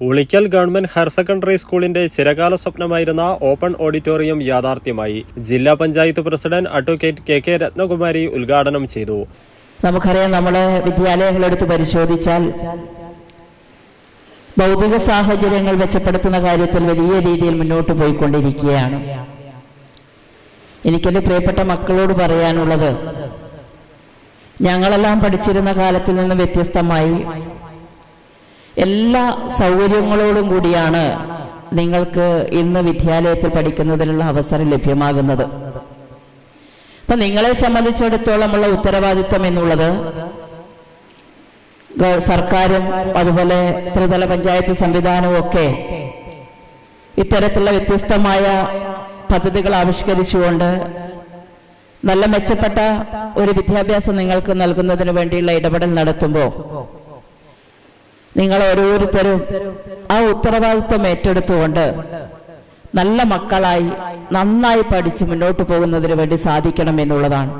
Ulikkal government higher secondary സ്കൂളിന്റെ ചിരകാല സ്വപ്നമായിരുന്ന open auditorium യാഥാർത്ഥ്യമായി ജില്ലാ panchayat president advocate K K Ratnakumari ഉദ്ഘാടനം ചെയ്തു. നമുക്കറിയാം നമ്മളെ വിദ്യാലയങ്ങളെടുത്ത് പരിശോധിച്ചാൽ ഭൗതിക സാഹചര്യങ്ങൾ മെച്ചപ്പെടുത്തുന്ന കാര്യത്തിൽ വലിയ രീതിയിൽ മുന്നോട്ട് പോയിക്കൊണ്ടിരിക്കുകയാണ്. എനിക്കെന്റെ പ്രിയപ്പെട്ട മക്കളോട് പറയാനുള്ളത് ഞങ്ങളെല്ലാം പഠിച്ചിരുന്ന കാലത്തിൽ നിന്ന് വ്യത്യസ്തമായി എല്ലാ സൗകര്യങ്ങളോടും കൂടിയാണ് നിങ്ങൾക്ക് ഇന്ന് വിദ്യാലയത്തിൽ പഠിക്കുന്നതിനുള്ള അവസരം ലഭ്യമാകുന്നത്. അപ്പൊ നിങ്ങളെ സംബന്ധിച്ചിടത്തോളമുള്ള ഉത്തരവാദിത്വം എന്നുള്ളത് സർക്കാരും അതുപോലെ ത്രിതല പഞ്ചായത്ത് സംവിധാനവും ഒക്കെ ഇത്തരത്തിലുള്ള വ്യത്യസ്തമായ പദ്ധതികൾ ആവിഷ്കരിച്ചുകൊണ്ട് നല്ല മെച്ചപ്പെട്ട ഒരു വിദ്യാഭ്യാസം നിങ്ങൾക്ക് നൽകുന്നതിന് വേണ്ടിയുള്ള ഇടപെടൽ നടത്തുമ്പോൾ നിങ്ങൾ ഓരോരുത്തരും ആ ഉത്തരവാദിത്വം ഏറ്റെടുത്തുകൊണ്ട് നല്ല മക്കളായി നന്നായി പഠിച്ച് മുന്നോട്ട് പോകുന്നതിന് വേണ്ടി സാധിക്കണം എന്നുള്ളതാണ്.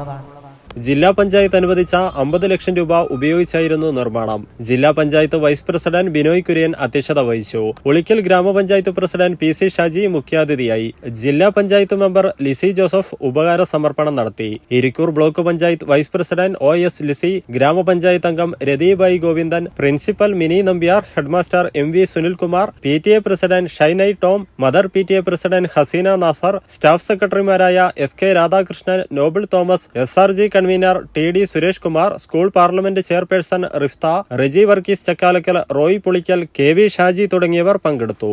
ജില്ലാ പഞ്ചായത്ത് അനുവദിച്ച അമ്പത് ലക്ഷം രൂപ ഉപയോഗിച്ചായിരുന്നു നിർമ്മാണം. ജില്ലാ പഞ്ചായത്ത് വൈസ് പ്രസിഡന്റ് ബിനോയ് കുര്യൻ അധ്യക്ഷത വഹിച്ചു. ഒളിക്കൽ ഗ്രാമപഞ്ചായത്ത് പ്രസിഡന്റ് പി സി ഷാജി മുഖ്യാതിഥിയായി. ജില്ലാ പഞ്ചായത്ത് മെമ്പർ ലിസി ജോസഫ് ഉപകാര സമർപ്പണം നടത്തി. Irikkur block panchayat vice president O S Lissy ഗ്രാമപഞ്ചായത്ത് അംഗം Ratheebayi Govindan principal Mini Nambiar headmaster M V Sunilkumar P T A president Shainy Tom mother P T A president Haseena Nasar staff സെക്രട്ടറിമാരായ S K Radhakrishnan Noble Thomas S R G convener T D Suresh Kumar school parliament chairperson Rifta Reji Varghese Chakkalakkal Roy Pulickal K V Shaji തുടങ്ങിയവർ പങ്കെടുത്തു.